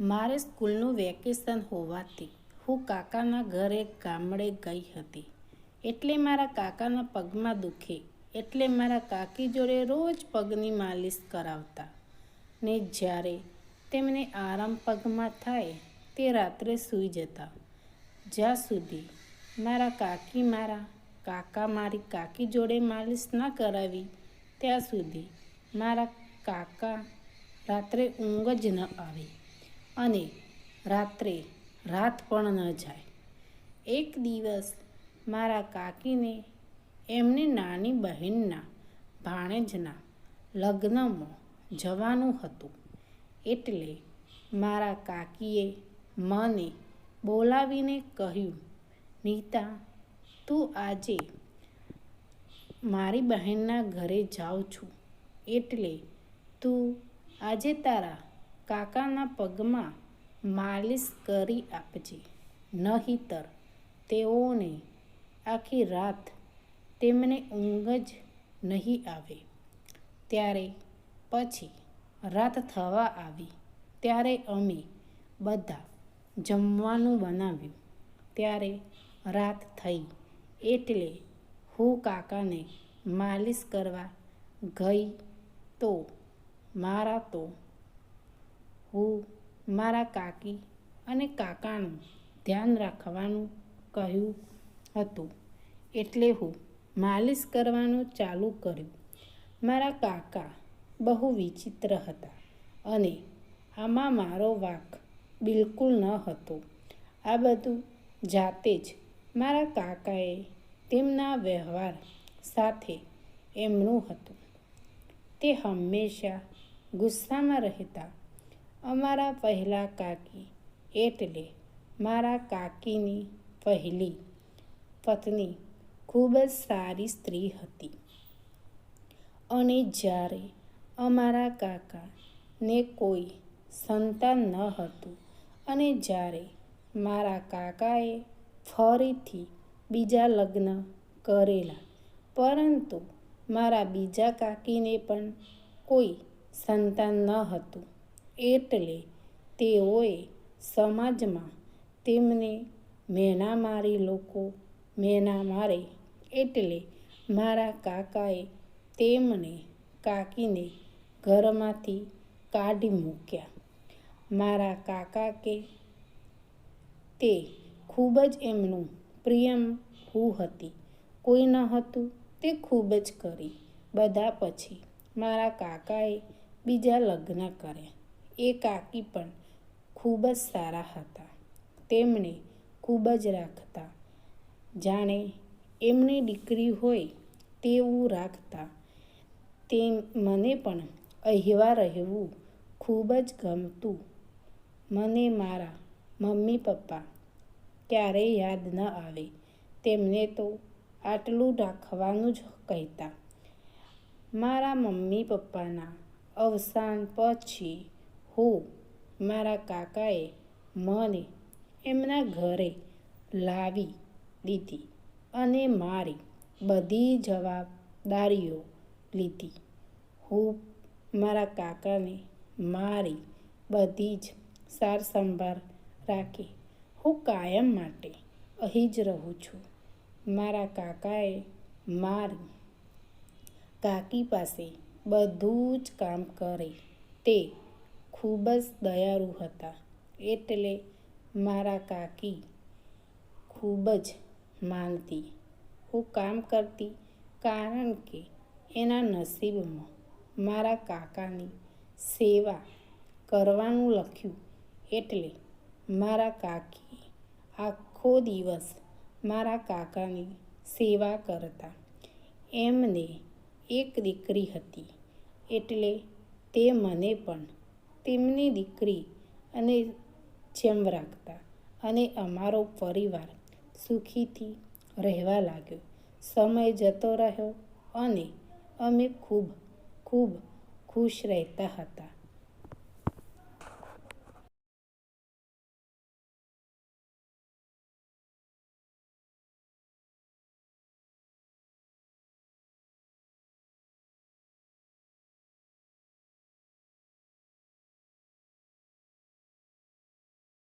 મારે સ્કૂલનું વેકેશન હોવાથી હું કાકાના ઘરે ગામડે ગઈ હતી. એટલે મારા કાકાના પગમાં દુખે. એટલે મારા કાકી જોડે રોજ પગની માલિશ કરાવતા. ને જ્યારે તેમને આરામ પગમાં થાય, તે રાત્રે સૂઈ જતા. જ્યાં સુધી મારા કાકી મારા કાકા મારી કાકી જોડે માલિશ ના કરાવી, ત્યાં સુધી મારા કાકા રાત્રે ઊંઘ જ ન આવે. અને રાત્રે રાત પણ ન જાય. એક દિવસ મારા કાકીને એમની નાની બહેનના ભાણેજના લગ્નમાં જવાનું હતું. એટલે મારા કાકીએ મને બોલાવીને કહ્યું, નીતા, તું આજે મારી બહેનના ઘરે જાઉં છું. એટલે તું આજે તારા કાકાના પગમાં માલિશ કરી આપજે. નહીતર તેઓને આખી રાત તેમને ઊંઘ જ નહીં આવે. ત્યારે પછી રાત થવા આવી. ત્યારે અમે બધા જમવાનું બનાવ્યું. ત્યારે રાત થઈ એટલે હું કાકાને માલિશ કરવા ગઈ તો મારા તો હું, મારા કાકી અને કાકાનું ધ્યાન રાખવાનું કહ્યું હતું. એટલે હું માલિશ કરવાનું ચાલુ કર્યું. મારા કાકા બહુ વિચિત્ર હતા અને આમાં મારો વાંક બિલકુલ ન હતો. આ બધું જાતે જ મારા કાકાએ તેમના વ્યવહાર સાથે એમનું હતું. તે હંમેશા ગુસ્સામાં રહેતા અમારા પહેલાં કાકી એટલે મારા કાકીની પહેલી પત્ની ખૂબ જ સારી સ્ત્રી હતી. અને જ્યારે અમારા કાકાને કોઈ સંતાન ન હતું અને જ્યારે મારા કાકાએ ફરીથી બીજા લગ્ન કરેલા, પરંતુ મારા બીજા કાકીને પણ કોઈ સંતાન ન હતું. એટલે તેઓએ સમાજમાં તેમને મેના મારી લોકો મેના મારે એટલે મારા કાકાએ તેમને કાકીને ઘરમાંથી કાઢી મૂક્યા. મારા કાકા કે તે ખૂબ જ એમનું પ્રિયમ હું હતી. કોઈ ન હતું, તે ખૂબ જ કરી. બધા પછી મારા કાકાએ બીજા લગ્ન કર્યા. એ કાકી પણ ખૂબ જ સારા હતા. તેમને ખૂબ જ રાખતા. જાણે એમની દીકરી હોય તેવું રાખતા. તે મને પણ અહેવા રહેવું ખૂબ જ ગમતું. મને મારા મમ્મી પપ્પા ક્યારેય યાદ ન આવે. તેમને તો આટલું રાખવાનું જ કહેતા. મારા મમ્મી પપ્પાના અવસાન પછી હું, મારા કાકાએ મને એમના ઘરે લાવી દીધી અને મારી બધી જવાબદારીઓ લીધી. હું, મારા કાકાને મારી બધી જ સાર સંભાળ રાખી. હું કાયમ માટે અહીં જ રહું છું. મારા કાકાએ મારી કાકી પાસે બધું જ કામ કરે તે ખૂબ જ દયાળુ હતા. એટલે મારા કાકી ખૂબ જ માનતી. હું કામ કરતી કારણ કે એના નસીબમાં મારા કાકાની સેવા કરવાનું લખ્યું. એટલે મારા કાકી આખો દિવસ મારા કાકાની સેવા કરતા. એમને એક દીકરી હતી. એટલે તે મને પણ તેમની દીકરી અને જેમ રાખતા અને અમારો પરિવાર સુખીથી રહેવા લાગ્યો. સમય જતો રહ્યો અને અમે ખૂબ ખૂબ ખુશ રહેતા હતા.